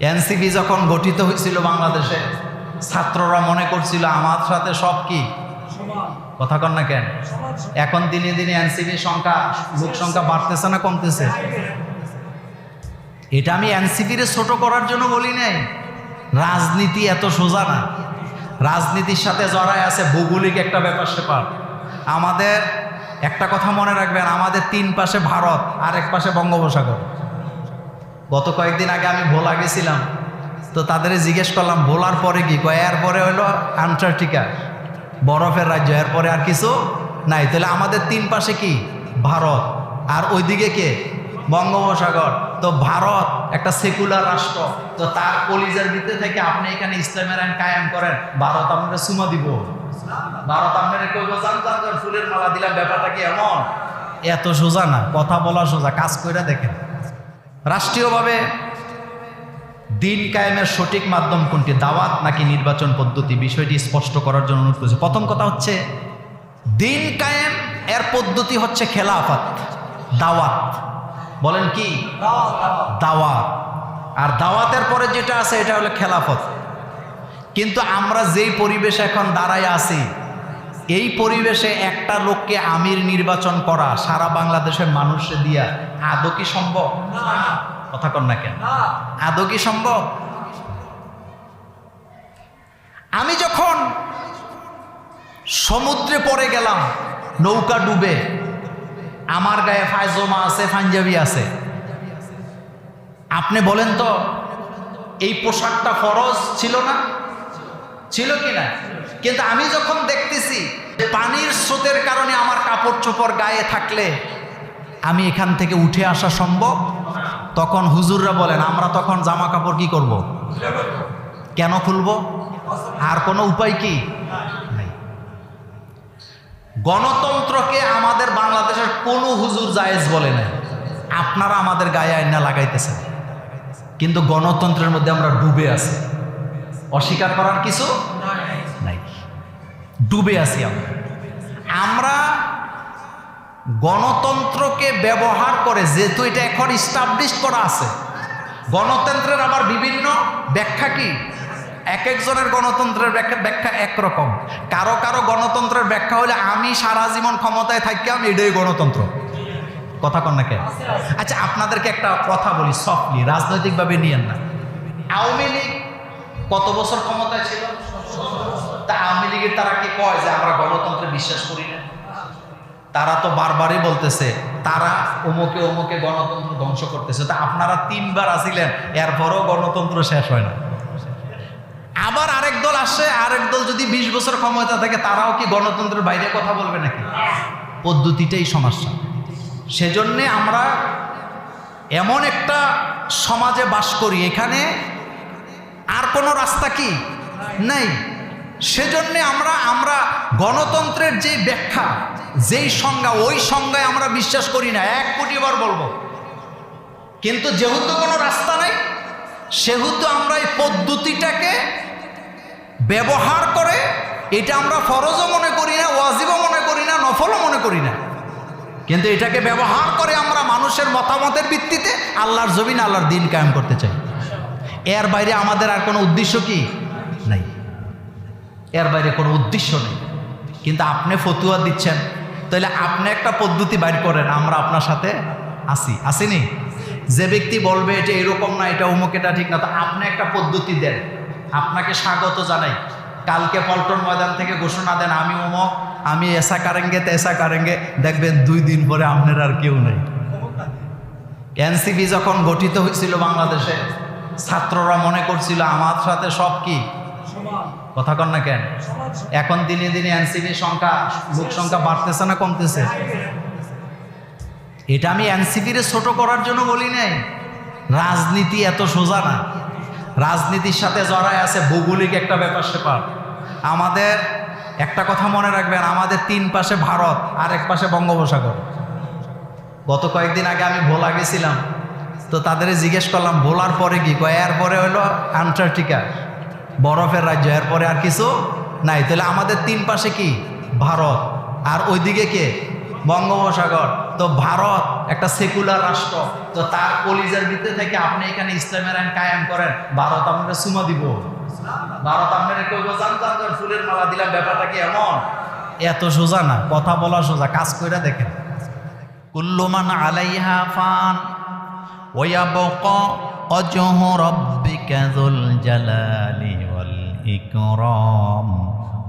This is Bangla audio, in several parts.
এনসিপি যখন গঠিত হয়েছিল বাংলাদেশে ছাত্ররা মনে করছিল আমার সাথে সব কি? কথা কন না কেন? এখন দিনে দিনে এনসিপির সংখ্যা লোক সংখ্যা বাড়তেছে না কমতেছে? এটা আমি এনসিপির ছোট করার জন্য বলি নাই। রাজনীতি এত সোজা না। রাজনীতির সাথে জড়ায় আছে ভৌগোলিক একটা ব্যাপার স্যাপার। আমাদের একটা কথা মনে রাখবেন আমাদের তিন পাশে ভারত আর এক পাশে বঙ্গোপসাগর। গত কয়েকদিন আগে আমি ভোলা গেছিলাম। তো তাদের জিজ্ঞেস করলাম, ভোলার পরে কি? কয়, এর পরে হলো আন্টার্কটিকা, বরফের রাজ্য, এর পরে আর কিছু নাই। তাহলে আমাদের তিন পাশে কি? ভারত। আর ওইদিকে কে? বঙ্গোপসাগর। তো ভারত একটা সেকুলার রাষ্ট্র। তো তার কলিজার ভিতরে থেকে আপনি এখানে ইসলামের আইন কায়েম করেন। ভারত আপনাকে সুমা দিব। ভারত আপনার ফুলের মালা দিলাম, ব্যাপারটা কি এমন? এত সোজা না, কথা বলা সোজা, কাজ কইরা দেখেন। রাষ্ট্রীয়ভাবে দিন কায়েমের সঠিক মাধ্যম কোনটি, দাওয়াত নাকি নির্বাচন পদ্ধতি? বিষয়টি স্পষ্ট করার জন্য অনুরোধ করেছে। প্রথম কথা হচ্ছে, দিন কায়েম এর পদ্ধতি হচ্ছে খেলাফত, দাওয়াত। বলেন কি? দাওয়াত। আর দাওয়াতের পরে যেটা আছে, এটা হলো খেলাফত। কিন্তু আমরা যেই পরিবেশে এখন দাঁড়ায় আছি এই পরিবেশে একটা লোককে আমির নির্বাচন করা সারা বাংলাদেশের মানুষে দিয়া আদৌ কি সম্ভব? কথা কন না কেন? আদৌ কি সম্ভব? আমি যখন সমুদ্রে পড়ে গেলাম নৌকা ডুবে আমার গায়ে ফায়জমা আছে পাঞ্জাবি আছে। আপনি বলেন তো এই পোশাকটা ফরজ ছিল না? ছিল কি না? কিন্তু আমি যখন দেখতেছি পানির স্রোতের কারণে আমার কাপড় চোপড় গায়ে থাকলে আমি এখান থেকে উঠে আসা সম্ভব? তখন হুজুররা বলেন, আমরা তখন জামা কাপড় কি করব। কেন খুলব? আর কোনো উপায় কি? গণতন্ত্রকে আমাদের বাংলাদেশের কোনো হুজুর জায়েজ বলে না আপনারা আমাদের গায়ে আইনা লাগাইতেছেন। কিন্তু গণতন্ত্রের মধ্যে আমরা ডুবে আছি। অস্বীকার করার কিছু ডুবে আছি আমরা। আমরা গণতন্ত্রকে ব্যবহার করে যেহেতু এটা এখন স্টাবলিশ করা আছে, গণতন্ত্রের আবার বিভিন্ন ব্যাখ্যা কি? এক একজনের গণতন্ত্রের ব্যাখ্যা ব্যাখ্যা একরকম। কারও কারও গণতন্ত্রের ব্যাখ্যা হলে আমি সারা জীবন ক্ষমতায় থাকি, আমি এটাই গণতন্ত্র। কথা কন না আচ্ছা আপনাদেরকে একটা কথা বলি সফটলি রাজনৈতিকভাবে নিয়েন না। আওয়ামী লীগ কত বছর ক্ষমতায় ছিল? তা আওয়ামী লীগের তারা কি কয় যে আমরা গণতন্ত্রে বিশ্বাস করি না? তারা তো বারবারই বলতেছে, তারা অমুকে অমুকে গণতন্ত্র ধ্বংস করতেছে। তা আপনারা তিনবার আসিলেন এরপরও গণতন্ত্র শেষ হয় না। আবার আরেক দল আসে, আরেক দল যদি বিশ বছর ক্ষমতা থাকে, তারাও কি গণতন্ত্রের বাইরে কথা বলবে নাকি? পদ্ধতিটাই সমস্যা সেজন্যে আমরা এমন একটা সমাজে বাস করি, এখানে আর কোনো রাস্তা কি? নেই। সেজন্যে আমরা আমরা গণতন্ত্রের যে ব্যাখ্যা, যেই সংজ্ঞা, ওই সংজ্ঞায় আমরা বিশ্বাস করি না। এক কোটি বার বলব। কিন্তু যেহেতু কোনো রাস্তা নাই, সেহেতু আমরা এই পদ্ধতিটাকে ব্যবহার করে এটা আমরা ফরজও মনে করি না, ওয়াজিবও মনে করি না, নফলও মনে করি না। কিন্তু এটাকে ব্যবহার করে আমরা মানুষের মতামতের ভিত্তিতে আল্লাহর জমিন, আল্লাহর দিন কায়েম করতে চাই। এর বাইরে আমাদের আর কোনো উদ্দেশ্য কি? নাই। এর বাইরে কোনো উদ্দেশ্য নেই। কিন্তু আপনি ফতুয়া দিচ্ছেন, তাহলে আপনি একটা পদ্ধতি বাইর করেন, আমরা আপনার সাথে আসি। আসিনি? যে ব্যক্তি বলবে এটা এরকম না, এটা অমুক, এটা ঠিক না, তো আপনি একটা পদ্ধতি দেন। আপনাকে স্বাগত জানাই। কালকে পল্টন ময়দান থেকে ঘোষণা দেন, আমি অমুক, আমি এসা কারেঙ্গে, তেসা কারেঙ্গে। দেখবেন দুই দিন পরে আপনার আর কেউ নেই। এনসিপি যখন গঠিত হয়েছিল বাংলাদেশে, ছাত্ররা মনে করছিল আমার সাথে সব কি? কথা কন না কেন? এখন দিনে দিনে এনসিপির সংখ্যা, লোক সংখ্যা বাড়তেছে না কমতেছে? এটা আমি এনসিপির ছোট করার জন্য বলি নাই। রাজনীতি এত সোজা না। রাজনীতির সাথে জড়ায় আছে ভৌগোলিক একটা ব্যাপার স্যাপার। আমাদের, একটা কথা মনে রাখবেন, আমাদের তিন পাশে ভারত আর এক পাশে বঙ্গোপসাগর। গত কয়েকদিন আগে আমি ভোলা গেছিলাম। তো তাদের জিজ্ঞেস করলাম, ভোলার পরে কি? কয়, এর পরে হলো আন্টার্কটিকা। বরফের রাজ্য, এরপরে আর কিছু নাই। তাহলে আমাদের তিন পাশে কি? ভারত। আর ওইদিকে কে? বঙ্গোপসাগর। তো ভারত একটা সেকুলার রাষ্ট্র। তো তার কলিজার ভিতরে থেকে আপনি এখানে ইসলামের আইন কায়েম করেন। ভারত আপনাকে সুমা দিব। ভারত আপনার ফুলের মালা দিলাম। ব্যাপারটা কি এমন? এত সোজা না? কথা বলা সোজা। কাজ কইরা দেখেন। কুল্লুমান আলাইহা ফান ওয়াবক অজহ রব্ব ذو الجلال والإكرام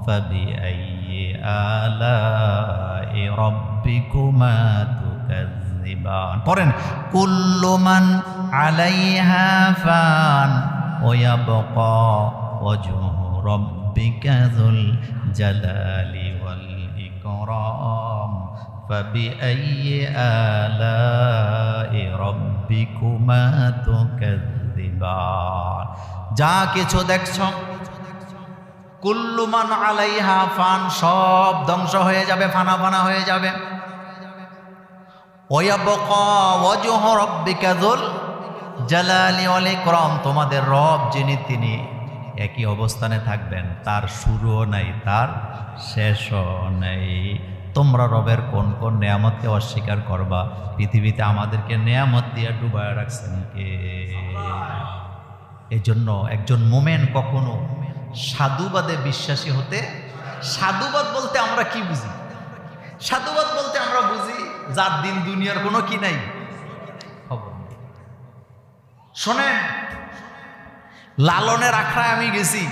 فبأي آلاء ربكما تكذبان قرن كل من عليها فان ويبقى وجه ربك ذو الجلال والإكرام فبأي آلاء ربكما تكذبان যা কিছু দেখছ কুল্লুমান আলাইহা ফান, সব ধ্বংস হয়ে যাবে, ফানা ফানা হয়ে যাবে। জালালি তোমাদের রব যিনি, তিনি একই অবস্থানে থাকবেন, তার শুরুও নাই, তার শেষও নেই। তোমরা রবের কোন কোন নেয়ামতকে অস্বীকার করবা? পৃথিবীতে আমাদেরকে নেয়ামত দিয়ে ডুবায় রাখছেন কে? এই জন্য একজন মোমেন কখনো সাধুবাদে বিশ্বাসী হতে সাধুবাদ বলতে আমরা কি বুঝি? সাধুবাদ বলতে আমরা বুঝি যার দিন দুনিয়ার কোনো কি নাই। খবর। শোনেন লালনের আখড়ায় আমি গেছি।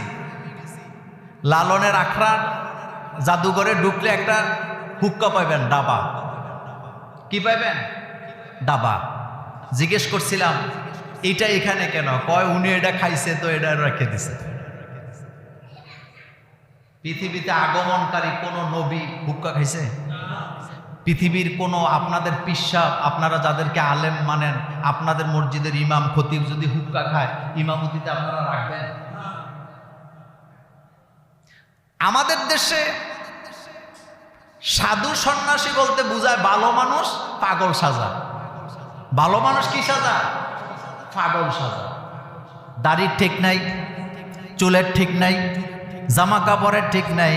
লালনের আখড়ার জাদুঘরে ঢুকলে একটা হুক্কা পাইবেন ডাবা কি পাইবেন? ডাবা জিজ্ঞেস করছিলাম এটা এখানে কেন? কয়, উনি এটা খাইছে, তো এটা রেখে দিছে। পৃথিবীতে আগমনকারী কোনো নবী হুক্কা খাইছে? পৃথিবীর কোনো আপনাদের পিসাব, আপনারা যাদেরকে আলেম মানেন, আপনাদের মসজিদের ইমাম খতিব যদি হুক্কা খায়, ইমামতিতে আপনারা রাখবেন? আমাদের দেশে সাধু সন্ন্যাসী বলতে বোঝায় ভালো মানুষ পাগল সাজা। ভালো মানুষ কি সাজা? পাগল সাজা। দাড়ির ঠিক নাই, চুলের ঠিক নাই, জামা কাপড়ের ঠিক নাই,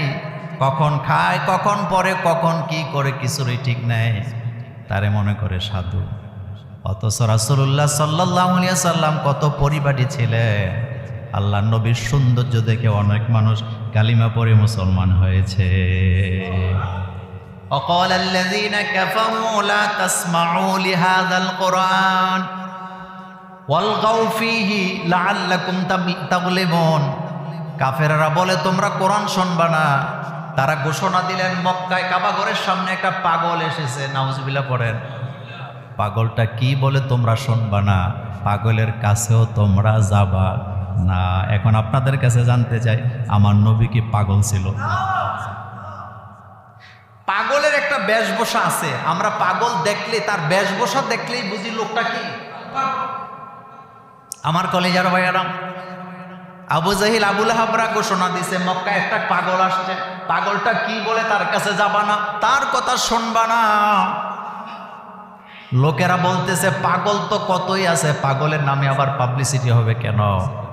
কখন খায়, কখন পরে, কখন কি করে কিছুরই ঠিক নাই। তারে মনে করে সাধু। অথচ রাসুল্লাহ সাল্লাহ সাল্লাম কত পরিপাটি ছিলেন। আল্লাহ নবীর সৌন্দর্য দেখে অনেক মানুষ কালিমা পরে মুসলমান হয়েছে। وقال الذين كفروا لا تسمعوا لهذا القرآن والغوا فيه لعلكم تغلبون কাফেররা বলে তোমরা কোরআন শুনবা না তারা ঘোষণা দিলেন মক্কায় কাবাগরের সামনে একটা পাগল এসেছে নাউজবিল্লা পড়েন পাগলটা কি বলে তোমরা শুনবা না পাগলের কাছেও তোমরা যাবা না এখন আপনাদের কাছে জানতে চাই আমার নবী কি পাগল ছিল পাগলের একটা বেশভূষা আছে। আমরা পাগল দেখলে, তার বেশভূষা দেখলেই বুঝি লোকটা কি? আমার কলেজার ভাইয়ারাম, আবু জাহিল আবুল হাবরা ঘোষণা দিছে মক্কা একটা পাগল আসছে। পাগলটা কি বলে তার কাছে যাবা না, তার কথা শুনবা না। লোকেরা বলতেছে, পাগল তো কতই আছে, পাগলের নামে আবার পাবলিসিটি হবে কেন?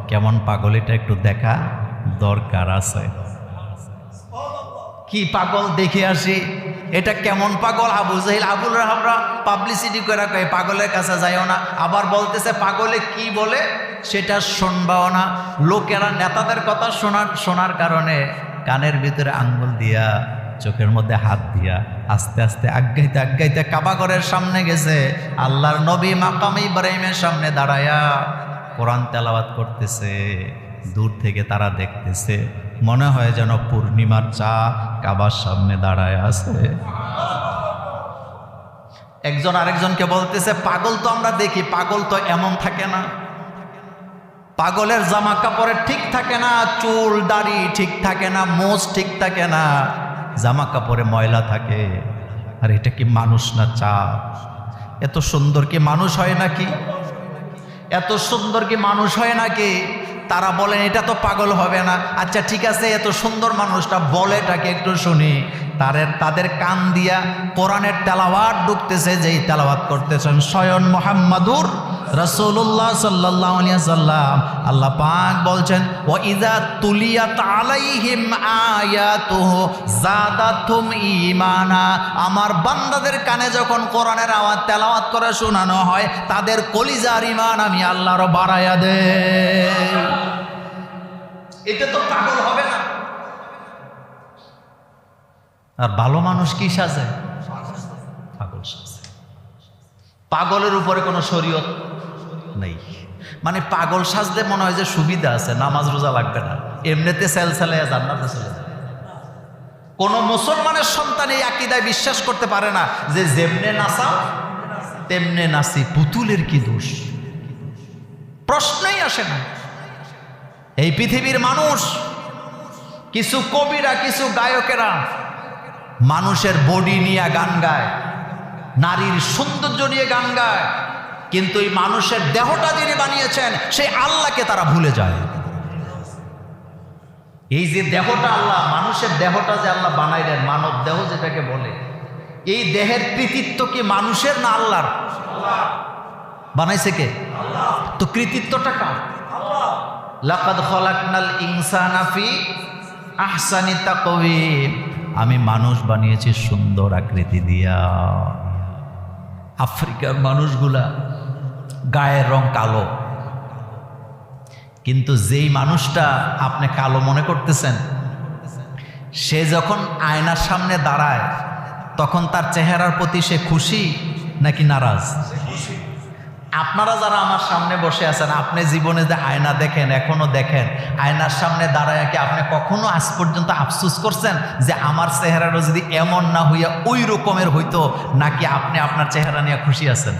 কেমন পাগল, এটা একটু দেখা দরকার আছে। কি পাগল, দেখে আসি। এটা কেমন পাগল? আবু জাহিল, আবুল রাহাবরা পাবলিসিটি করে কয়, পাগলের কাছে যাইও না। আবার বলতেছে, পাগলে কি বলে সেটা শুনবাও না। লোকেরা নেতাদের কথা শোনার শোনার কারণে কানের ভিতরে আঙ্গুল দিয়া, চোখের মধ্যে হাত দিয়া আস্তে আস্তে আজ্ঞাইতে আজ্ঞাইতে কাবাগরের সামনে গেছে। আল্লাহর নবী মাকাম ইব্রাহিমের সামনে দাঁড়ায়া কোরআন তেলাওয়াত করতেছে, দূর থেকে তারা দেখতেছে। মনে হয় যেন পূর্ণিমার চা কাবার সামনে দাঁড়ায় আছে। একজন আরেকজনকে বলতেছে, পাগল তো আমরা দেখি, পাগল তো এমন থাকে না। পাগলের জামা কাপড়ের ঠিক থাকে না, চুল, দাড়ি ঠিক থাকে না, মোজ ঠিক থাকে না জামা কাপড়ে ময়লা থাকে। আর এটা কি মানুষ না চা? এত সুন্দর কি মানুষ হয় নাকি? এত সুন্দর কি মানুষ হয় নাকি? তারা বলেন, এটা তো পাগল হবে না। আচ্ছা ঠিক আছে, এত সুন্দর মানুষটা বলে বলেটাকে একটু শুনি। তাদের তাদের কান দিয়া কোরআনের তেলাওয়াত ঢুকতেছে, যেই তেলাওয়াত করতেছেন স্বয়ন মোহাম্মদুর রাসূলুল্লাহ সাল্লাল্লাহু আলাইহি সাল্লাম আল্লাহ পাক বলছেন, ওয়া ইযা তুলিয়াত আলাইহিম আয়াতুহু জাদাতুম ঈমানা। আমার বান্দাদের কানে যখন কোরআনের আওয়াজ তেলাওয়াত করে শোনানো হয়, তাদের কলিজার ঈমান আমি আল্লাহর বাড়ায়া দেই। এটা তো পাগল হবে না। আর ভালো মানুষ কি সাজে। পাগল সাজে। পাগলের উপরে কোনো শরীয়ত নেই। মানে পাগল সাজতে মনে হয় যে সুবিধা আছে, নামাজ রোজা লাগবে না। এমনিতে সেল জান্নাতে চলে যাবে কোনো মুসলমানের সন্তান এই আকিদায় বিশ্বাস করতে পারে না যে যেমনে নাচা তেমনে নাচি পুতুলের কি দোষ? প্রশ্নই আসে না। এই পৃথিবীর মানুষ, কিছু কবিরা, কিছু গায়কেরা মানুষের বডি নিয়ে গান গায়, নারীর সৌন্দর্য নিয়ে গান গায়। কিন্তু এই মানুষের দেহটা যিনি বানিয়েছেন, সেই আল্লাহকে তারা ভুলে যায়। এই যে দেহটা আল্লাহ, মানুষের দেহটা যে আল্লাহ বানাইলেন, মানব দেহ যেটাকে বলে, এই দেহের কৃতিত্ব কি মানুষের না আল্লাহর? বানাইছে কে? তো কৃতিত্বটা কার? আমি মানুষ বানিয়েছি সুন্দর আকৃতি দিয়া। আফ্রিকার মানুষগুলা গায়ের রং কালো। কিন্তু যেই মানুষটা আপনি কালো মনে করতেছেন, সে যখন আয়নার সামনে দাঁড়ায়, তখন তার চেহারার প্রতি সে খুশি নাকি নারাজ? আপনারা যারা আমার সামনে বসে আছেন, আপনি জীবনে যে আয়না দেখেন, এখনও দেখেন, আয়নার সামনে দাঁড়ায় কি আপনি কখনো আজ পর্যন্ত আফসুস করছেন যে আমার চেহারাটা যদি এমন না হইয়া ওই রকমের হইতো, নাকি আপনি আপনার চেহারা নিয়ে খুশি আছেন?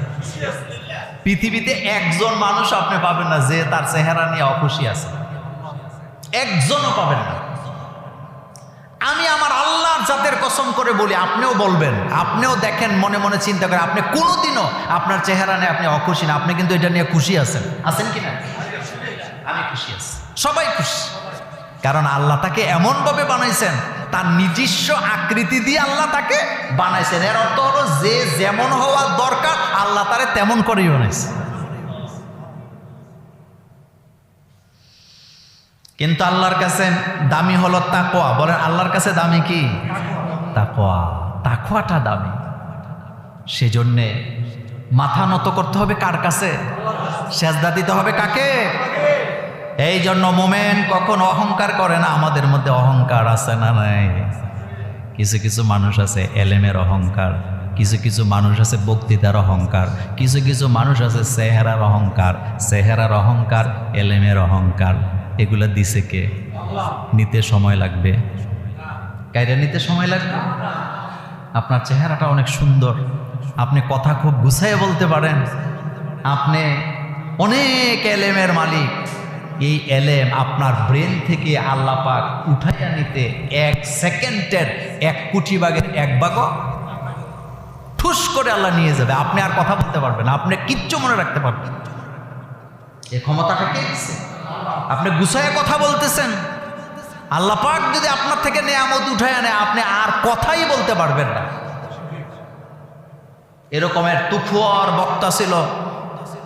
পৃথিবীতে একজন মানুষ আপনি পাবেন না যে তার চেহারা নিয়ে অখুশি আছে। একজনও পাবেন না। আমি আমার আল্লাহর জাতের কসম করে বলি, আপনিও বলবেন, আপনিও দেখেন, মনে মনে চিন্তা করেন, আপনি কোনোদিনও আপনার চেহারা নিয়ে আপনি অখুশি না, আপনি কিন্তু এটা নিয়ে খুশি আছেন। আছেন কি না? আমি খুশি আছি। সবাই খুশি। কারণ আল্লাহ তাকে এমনভাবে বানাইছেন, তার নিজস্ব আকৃতি দিয়ে আল্লাহ তাকে বানাইছেন। এর অর্থ হলো, যে যেমন হওয়া দরকার, আল্লাহ তারে তেমন করেই বানাইছে। কিন্তু আল্লাহর কাছে দামি হলো তাকোয়া বলেন, আল্লাহর কাছে দামি কি? তাকোয়া তাকোয়াটা দামি। সেজন্যে মাথা নত করতে হবে কার কাছে? সেজদা দিতে হবে কাকে? এই জন্য মোমেন কখন অহংকার করে না। আমাদের মধ্যে অহংকার আছে না নাই? কিছু কিছু মানুষ আছে এলেমের অহংকার, কিছু কিছু মানুষ আছে বক্তৃতার অহংকার, কিছু কিছু মানুষ আছে চেহারার অহংকার চেহারার অহংকার, এলেমের অহংকার। এগুলা দিছে কে? নিতে সময় লাগবে। কাইরা নিতে সময় লাগবে? আপনার চেহারাটা অনেক সুন্দর। আপনি কথা খুব গুছাইয়ে বলতে পারেন। আপনি অনেক এলেমের মালিক। এই এলেম আপনার ব্রেন থেকে আল্লাহ পাক উঠাইয়া নিতে এক সেকেন্ডের এক কোটি ভাগের এক ভাগও ঠুস করে আল্লাহ নিয়ে যাবে। আপনি আর কথা বলতে পারবেন আপনি কিচ্ছু মনে রাখতে পারবেন এই ক্ষমতাটা কে দিচ্ছে আপনি গুছাইয়ে কথা বলতেছেন। আল্লাহ পাক যদি আপনার থেকে নেয়ামত উঠায় আনে, আপনি আর কথাই বলতে পারবেন না। এরকমের তুফুয়ার বক্তা ছিল।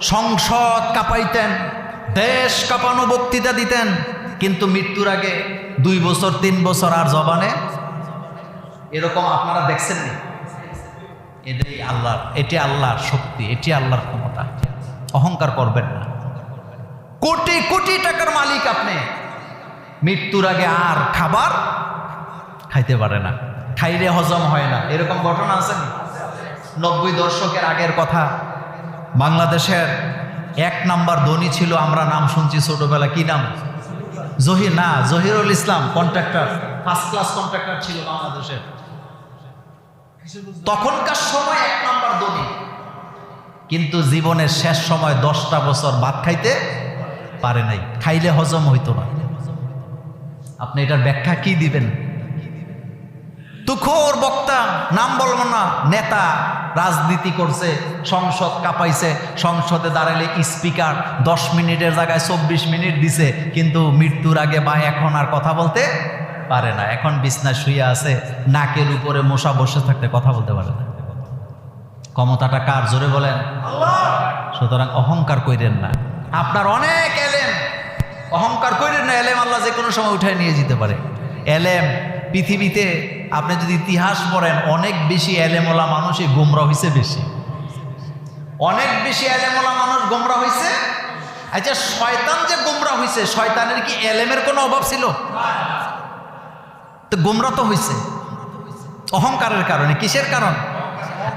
সংসদ কাঁপাইতেন, দেশ কাঁপানো বক্তৃতা দিতেন, কিন্তু মৃত্যুর আগে দুই বছর, তিন বছর আর জবানে এরকম আপনারা দেখছেন নি এটাই আল্লাহর, এটি আল্লাহর শক্তি, এটি আল্লাহর ক্ষমতা। অহংকার করবেন না। কোটি কোটি টাকার মালিক আপনি। মৃত্যুর আগে আর খাবার খাইতে পারে না। খাইলে হজম হয় না। এরকম ঘটনা আছে? নব্বই দশকের আগের কথা। বাংলাদেশের এক নাম্বার ধনী ছিল, আমরা নাম শুনছি ছোটবেলা। কি নাম? জহির। না, Zahirul Islam, contractor. First class contractor ছিল বাংলাদেশের। তখনকার সময় এক নাম্বার ধনী। কিন্তু জীবনের শেষ সময় দশটা বছর ভাত খাইতে পারে নাই, খাইলে হজম হইতো না। আপনি এটার ব্যাখ্যা কি দিবেন? তুখোর বক্তা, নাম বলব না, নেতা রাজনীতি করছে, সংসদ কাঁপাইছে, সংসদে দাঁড়ালে স্পিকার দশ মিনিটের জায়গায় চব্বিশ মিনিট দিছে, কিন্তু মৃত্যুর আগে বা এখন আর কথা বলতে পারে না। এখন বিছনায় শুয়ে আছে, নাকের উপরে মশা বসে থাকতে কথা বলতে পারে না। ক্ষমতাটা কার? জোরে বলেন। সুতরাং অহংকার কইরেন না। আপনার অনেক এলেম অহংকার কইরেন না এলেম আল্লাহ যে কোনো সময় উঠায় নিয়ে যেতে পারে। এলেম, পৃথিবীতে আপনি যদি ইতিহাস পড়েন, অনেক বেশি এলেমওয়ালা মানুষই গুমরা হয়েছে বেশি। অনেক বেশি এলেমওয়ালা মানুষ গোমরা হয়েছে আচ্ছা শয়তান যে গোমরা হয়েছে শয়তানের কি এলেমের কোনো অভাব ছিল? তো গোমরা তো হয়েছে অহংকারের কারণে, কিসের কারণ?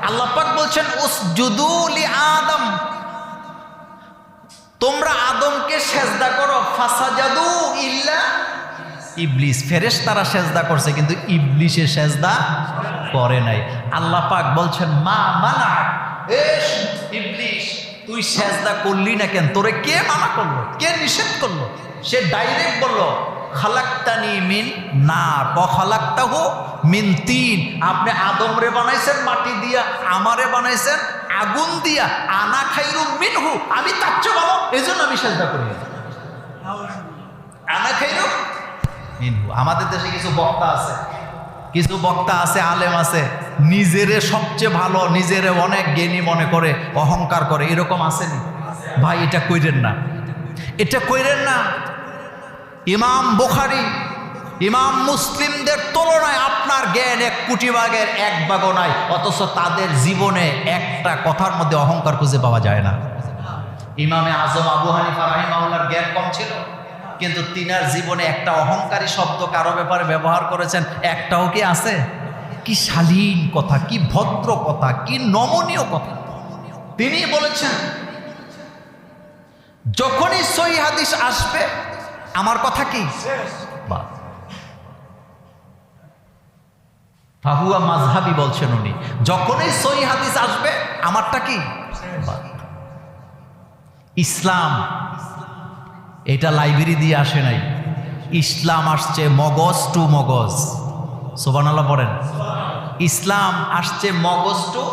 আল্লাহ পাক বলছেন উস জুদুলি আদম। তোমরা আদমকে সেজদা করো, ফাসাজাদু ইল্লা ইবলিস। ফেরেস তারা সেজদা করছে, কিন্তু ইবলিসে সেজদা করে নাই। আল্লাহ পাক বলছেন, মা মানা ইবলিস, তুই সেজদা করলি না কেন? তোরে কে মানা করল? কে নিষেধ করল? সে ডাইরেক্ট বলল খালাক্তানি মিন না খালাক্তাহু মিন তিন। আপনি আদমরে বানাইছেন, মাটি দিয়া আমারে বানাইছেন, আগুন দিয়া, আনা খাইরু মিনহু। আমি তার চেয়ে ভালো এই জন্য আমি সেজদা করি। আনা খাইরু মিনহু। আমাদের দেশে কিছু বক্তা আছে, কিছু বক্তা আছে, আলেম আছে, নিজেরে সবচেয়ে ভালো, নিজেরে অনেক জ্ঞানী মনে করে, অহংকার করে, এরকম আসেনি? ভাই, এটা কইরেন না। এটা কইরেন না ইমাম বুখারি, ইমাম মুসলিমদের তুলনায় আপনার জ্ঞান এক কোটি ভাগের এক ভাগও নাই, অথচ তাদের জীবনে একটা কথার মধ্যে অহংকার খুঁজে পাওয়া যায় না। ইমামে আজম আবু হানিফা রাহিমাউল্লার জ্ঞান কম ছিল, কিন্তু তিনার জীবনে একটা অহংকারী শব্দ কারও ব্যাপারে ব্যবহার করেছেন, একটাও কি আছে? কি শালীন কথা, কি ভদ্র কথা, কি নমনীয় কথা। তিনি বলেছেন, যখনই সই হাদিস আসবে আমার কথা কি। ফাহুয়া মাঝহাবি বলছেন উনি যখনই সই হাদিস আসবে আমারটা কি? ইসলাম এটা লাইব্রেরি দিয়ে আসে নাই। ইসলাম আসছে মগজ টু মগজ। সোবানাল্লাহ পড়েন। ইসলাম আসছে মগজ টু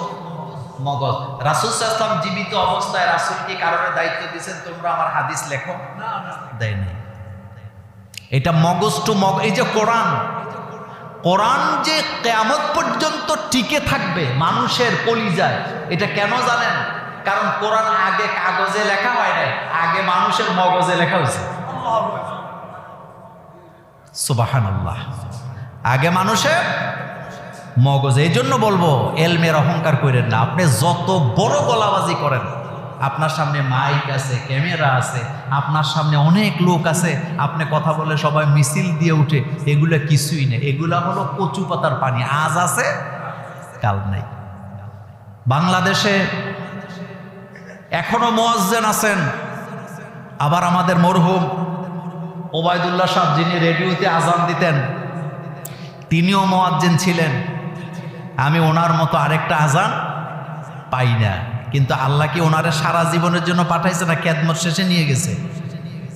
মগজ। রাসুল ইসলাম জীবিত অবস্থায় রাসুলকে কারণে দায়িত্ব দিয়েছেন তোমরা আমার হাদিস লেখো? দেয় নাই। এটা মগজ টু মগ, এই যে কোরআন। কোরআন যে কেয়ামত পর্যন্ত টিকে থাকবে, মানুষের কলিজায়, এটা কেন জানেন? কারণ কোরআন আগে কাগজে লেখা হয় নাই, আগে মানুষের মগজে লেখা হয়েছে। সুবাহান আগে মানুষের মগজ, এই জন্য বলব, এলমের অহংকার করেন না, আপনি যত বড় গলাবাজি করেন আপনার সামনে মাইক আছে ক্যামেরা আছে, আপনার সামনে অনেক লোক আছে, আপনি কথা বলে সবাই মিছিল দিয়ে উঠে, এগুলা কিছুই নেই। এগুলা হলো কচু পাতার পানি। আজ আছে, কাল নাই। বাংলাদেশে এখনও মোয়াজ্জেন আছেন, আবার আমাদের মরহুম ওবায়দুল্লাহ সাহেব যিনি রেডিওতে আজান দিতেন, তিনিও মোয়াজ্জেন ছিলেন। আমি ওনার মতো আরেকটা আজান পাই না। কিন্তু আল্লাহ কি ওনারে সারা জীবনের জন্য পাঠাইছে না খেদমত শেষে নিয়ে গেছে?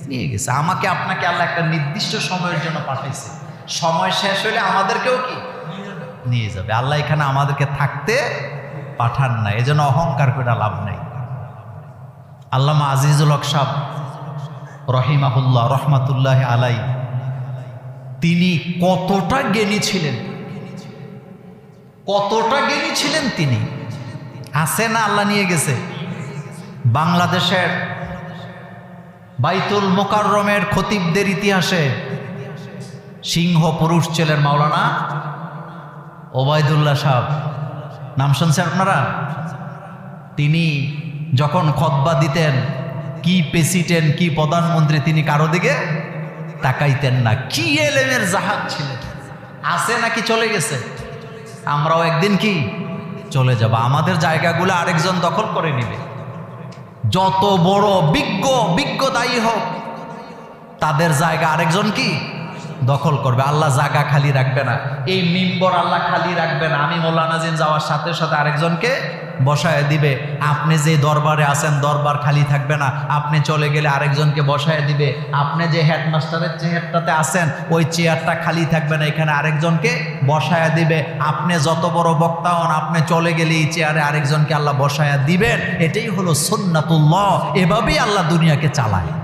নিয়ে গেছে। আমাকে, আপনাকে আল্লাহ একটা নির্দিষ্ট সময়ের জন্য পাঠাইছে। সময় শেষ হলে আমাদেরকেও কি? নিয়ে যাবে। আল্লাহ এখানে আমাদেরকে থাকতে পাঠান না এজন্য অহংকার করে লাভ নাই। আল্লামা আজিজুল হক সাহ রহিমাহুল্লাহ রহমাতুল্লাহ আলাই তিনি কতটা জ্ঞানী ছিলেন? কতটা জ্ঞানী ছিলেন তিনি? আছে না আল্লাহ নিয়ে গেছে? বাংলাদেশের বাইতুল মোকাররমের খতিবদের ইতিহাসে সিংহ পুরুষ ছিলেন মাওলানা ওবায়দুল্লাহ সাহ নাম শুনছেন আপনারা? তিনি যখন খতবা দিতেন, কি প্রেসিডেন্ট, কি প্রধানমন্ত্রী, তিনি কারও দিকে তাকাইতেন না। কি এলেমের জাহাজ ছিলেন আছে নাকি চলে গেছে? আমরাও একদিন কি চলে যাব আমাদের জায়গাগুলো আরেকজন দখল করে নিবে। যত বড় বিজ্ঞ বিজ্ঞ দায়ী হোক, তাদের জায়গা আরেকজন কি? দখল করবে। আল্লাহ জায়গা খালি রাখবে না। এই মিম্বর আল্লাহ খালি রাখবে না। আমি মোল্লা নাজিম যাওয়ার সাথে সাথে আরেকজনকে বসায় দিবে। আপনি যে দরবারে আছেন, দরবার খালি থাকবে না। আপনি চলে গেলে আরেকজনকে বসায় দিবে। আপনি যে হেডমাস্টারের চেয়ারটাতে আছেন, ওই চেয়ারটা খালি থাকবে না। এখানে আরেকজনকে বসায় দিবে। আপনি যত বড় বক্তা হন, আপনি চলে গেলে এই চেয়ারে আরেকজনকে আল্লাহ বসায় দিবেন। এটাই হলো সন্ন্যাতুল্লাহ এভাবেই আল্লাহ দুনিয়াকে চালায়।